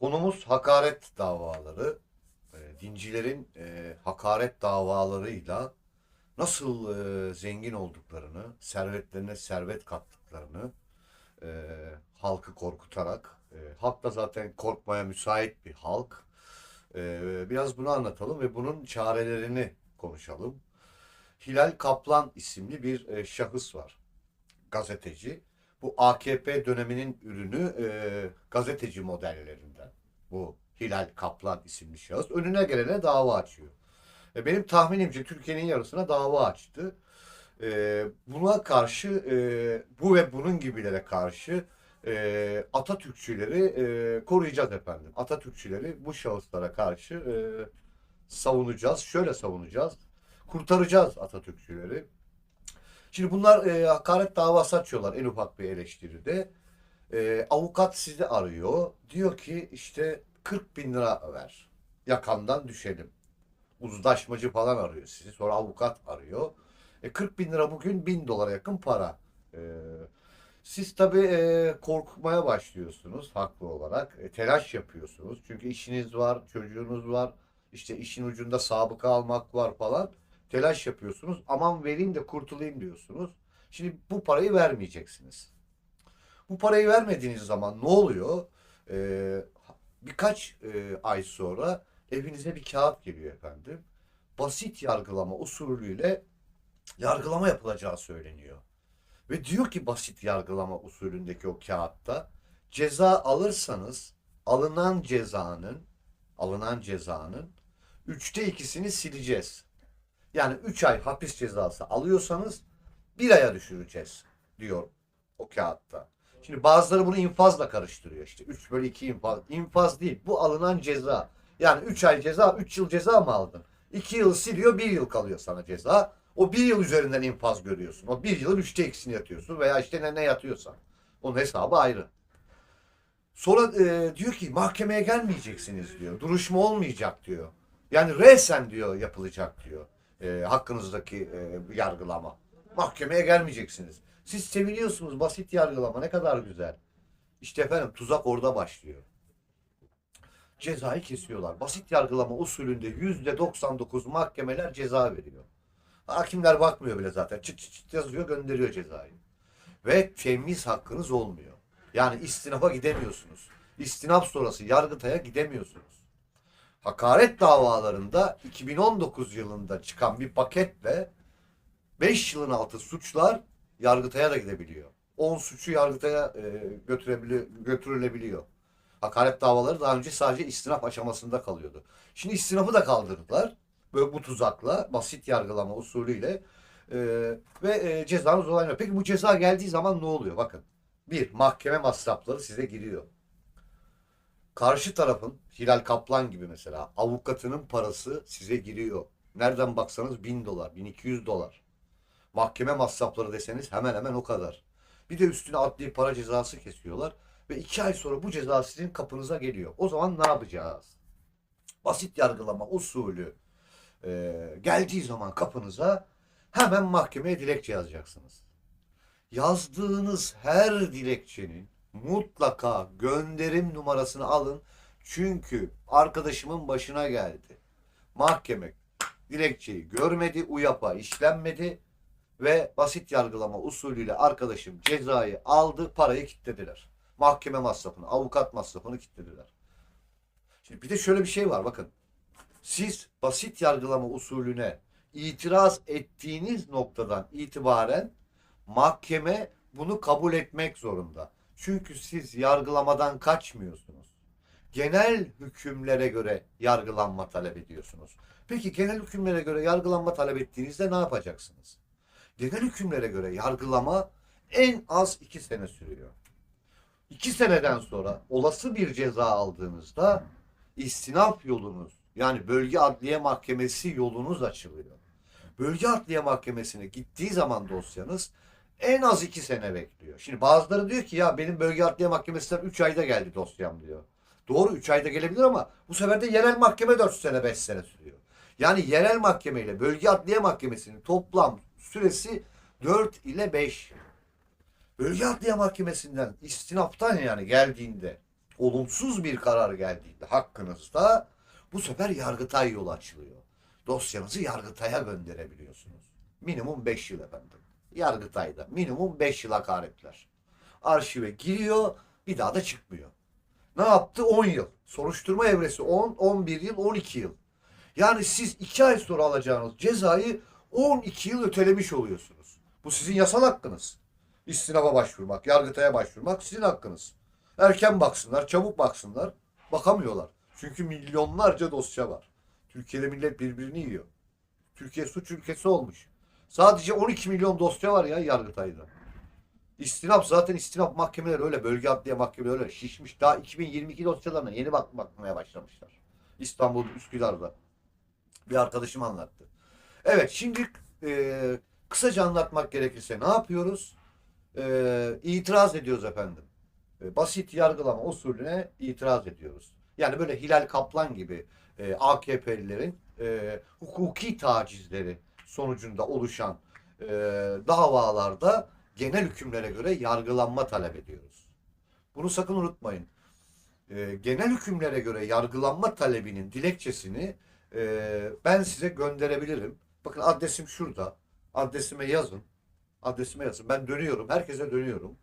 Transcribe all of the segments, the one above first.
Konumuz hakaret davaları. E, dincilerin e, hakaret davalarıyla nasıl e, zengin olduklarını, servetlerine servet kattıklarını e, halkı korkutarak, e, halk da zaten korkmaya müsait bir halk. E, biraz bunu anlatalım ve bunun çarelerini konuşalım. Hilal Kaplan isimli bir e, şahıs var. Gazeteci. Bu AKP döneminin ürünü e, gazeteci modellerinden. Bu Hilal Kaplan isimli şahıs. Önüne gelene dava açıyor. E, benim tahminimce Türkiye'nin yarısına dava açtı. E, buna karşı, e, bu ve bunun gibilere karşı e, Atatürkçüleri e, koruyacağız efendim. Atatürkçüleri bu şahıslara karşı e, savunacağız. Şöyle savunacağız. Kurtaracağız Atatürkçüleri. Şimdi bunlar e, hakaret davası açıyorlar en ufak bir eleştiride. E, avukat sizi arıyor. Diyor ki işte 40 bin lira ver. Yakamdan düşelim. Uzlaşmacı falan arıyor sizi. Sonra avukat arıyor. E, 40 bin lira bugün 1000 dolara yakın para. E, siz tabii e, korkmaya başlıyorsunuz haklı olarak. E, telaş yapıyorsunuz. Çünkü işiniz var, çocuğunuz var. İşte işin ucunda sabıka almak var falan. Telaş yapıyorsunuz. Aman vereyim de kurtulayım diyorsunuz. Şimdi bu parayı vermeyeceksiniz. Bu parayı vermediğiniz zaman ne oluyor? Ee, birkaç e, ay sonra evinize bir kağıt geliyor efendim. Basit yargılama usulüyle yargılama yapılacağı söyleniyor. Ve diyor ki basit yargılama usulündeki o kağıtta ceza alırsanız alınan cezanın alınan cezanın üçte ikisini sileceğiz. Yani 3 ay hapis cezası alıyorsanız bir aya düşüreceğiz diyor o kağıtta. Şimdi bazıları bunu infazla karıştırıyor işte. 3 bölü 2 infaz. İnfaz değil. Bu alınan ceza. Yani 3 ay ceza, 3 yıl ceza mı aldın? 2 yıl siliyor, 1 yıl kalıyor sana ceza. O 1 yıl üzerinden infaz görüyorsun. O 1 yılın 3'te ikisini yatıyorsun veya işte ne, ne yatıyorsan. Onun hesabı ayrı. Sonra e, diyor ki mahkemeye gelmeyeceksiniz diyor. Duruşma olmayacak diyor. Yani resen diyor yapılacak diyor. E, hakkınızdaki e, yargılama. Mahkemeye gelmeyeceksiniz. Siz seviniyorsunuz basit yargılama ne kadar güzel. İşte efendim tuzak orada başlıyor. Cezayı kesiyorlar. Basit yargılama usulünde yüzde 99 mahkemeler ceza veriyor. Hakimler bakmıyor bile zaten. Çıt çıt çıt yazıyor gönderiyor cezayı. Ve temiz hakkınız olmuyor. Yani istinafa gidemiyorsunuz. İstinaf sonrası Yargıtay'a gidemiyorsunuz. Hakaret davalarında 2019 yılında çıkan bir paketle 5 yılın altı suçlar Yargıtay'a da gidebiliyor. 10 suçu Yargıtay'a e, götürülebiliyor. Hakaret davaları daha önce sadece istinaf aşamasında kalıyordu. Şimdi istinafı da kaldırdılar. Böyle bu tuzakla, basit yargılama usulüyle e, ve e, cezanız olaylar. Peki bu ceza geldiği zaman ne oluyor? Bakın. Bir, mahkeme masrafları size giriyor. Karşı tarafın Hilal Kaplan gibi mesela avukatının parası size giriyor. Nereden baksanız 1000 dolar, 1200 dolar. Mahkeme masrafları deseniz hemen hemen o kadar. Bir de üstüne adli para cezası kesiyorlar. Ve iki ay sonra bu ceza sizin kapınıza geliyor. O zaman ne yapacağız? Basit yargılama usulü e, geldiği zaman kapınıza hemen mahkemeye dilekçe yazacaksınız. Yazdığınız her dilekçenin mutlaka gönderim numarasını alın. Çünkü arkadaşımın başına geldi. Mahkeme dilekçeyi görmedi, UYAP'a işlenmedi ve basit yargılama usulüyle arkadaşım cezayı aldı, parayı kilitlediler. Mahkeme masrafını, avukat masrafını kilitlediler. Şimdi bir de şöyle bir şey var bakın. Siz basit yargılama usulüne itiraz ettiğiniz noktadan itibaren mahkeme bunu kabul etmek zorunda. Çünkü siz yargılamadan kaçmıyorsunuz. Genel hükümlere göre yargılanma talep ediyorsunuz. Peki genel hükümlere göre yargılanma talep ettiğinizde ne yapacaksınız? Genel hükümlere göre yargılama en az iki sene sürüyor. İki seneden sonra olası bir ceza aldığınızda istinaf yolunuz yani bölge adliye mahkemesi yolunuz açılıyor. Bölge adliye mahkemesine gittiği zaman dosyanız en az iki sene bekliyor. Şimdi bazıları diyor ki ya benim bölge adliye mahkemesinden 3 ayda geldi dosyam diyor. Doğru 3 ayda gelebilir ama bu sefer de yerel mahkeme 4 sene 5 sene sürüyor. Yani yerel mahkeme ile bölge adliye mahkemesinin toplam süresi 4 ile 5 yıl. Bölge adliye mahkemesinden istinaftan yani geldiğinde olumsuz bir karar geldiğinde hakkınızda bu sefer Yargıtay yolu açılıyor. Dosyanızı Yargıtay'a gönderebiliyorsunuz. Minimum 5 yıl efendim. Yargıtay'da minimum 5 yıl hakaretler. Arşive giriyor bir daha da çıkmıyor. Ne yaptı? 10 yıl. Soruşturma evresi 10, 11 yıl, 12 yıl. Yani siz 2 ay sonra alacağınız cezayı 12 yıl ötelemiş oluyorsunuz. Bu sizin yasal hakkınız. İstinafa başvurmak, yargıtaya başvurmak sizin hakkınız. Erken baksınlar, çabuk baksınlar. Bakamıyorlar. Çünkü milyonlarca dosya var. Türkiye'de millet birbirini yiyor. Türkiye suç ülkesi olmuş. Sadece 12 milyon dosya var ya Yargıtay'da. İstinaf zaten istinaf mahkemeleri öyle bölge adliye mahkemeleri öyle şişmiş. Daha 2022 dosyalarına yeni bak bakmaya başlamışlar. İstanbul Üsküdar'da. Bir arkadaşım anlattı. Evet şimdi e, kısaca anlatmak gerekirse ne yapıyoruz? E, itiraz ediyoruz efendim. E, basit yargılama usulüne itiraz ediyoruz. Yani böyle Hilal Kaplan gibi e, AKP'lilerin e, hukuki tacizleri sonucunda oluşan e, davalarda genel hükümlere göre yargılanma talep ediyoruz. Bunu sakın unutmayın. E, genel hükümlere göre yargılanma talebinin dilekçesini e, ben size gönderebilirim. Bakın adresim şurada. Adresime yazın. Adresime yazın. Ben dönüyorum. Herkese dönüyorum.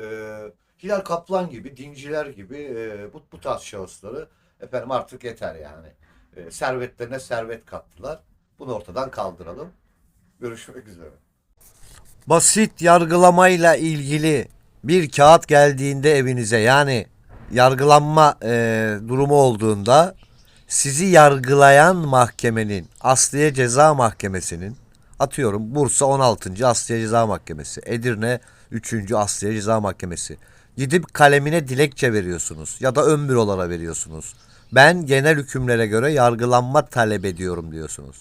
E, Hilal Kaplan gibi, dinciler gibi e, bu, bu tarz şahısları efendim artık yeter yani. E, servetlerine servet kattılar. Bunu ortadan kaldıralım. Görüşmek üzere. Basit yargılamayla ilgili bir kağıt geldiğinde evinize yani yargılanma e, durumu olduğunda sizi yargılayan mahkemenin Asliye Ceza Mahkemesi'nin atıyorum Bursa 16. Asliye Ceza Mahkemesi, Edirne 3. Asliye Ceza Mahkemesi. Gidip kalemine dilekçe veriyorsunuz ya da ön bürolara veriyorsunuz. Ben genel hükümlere göre yargılanma talep ediyorum diyorsunuz.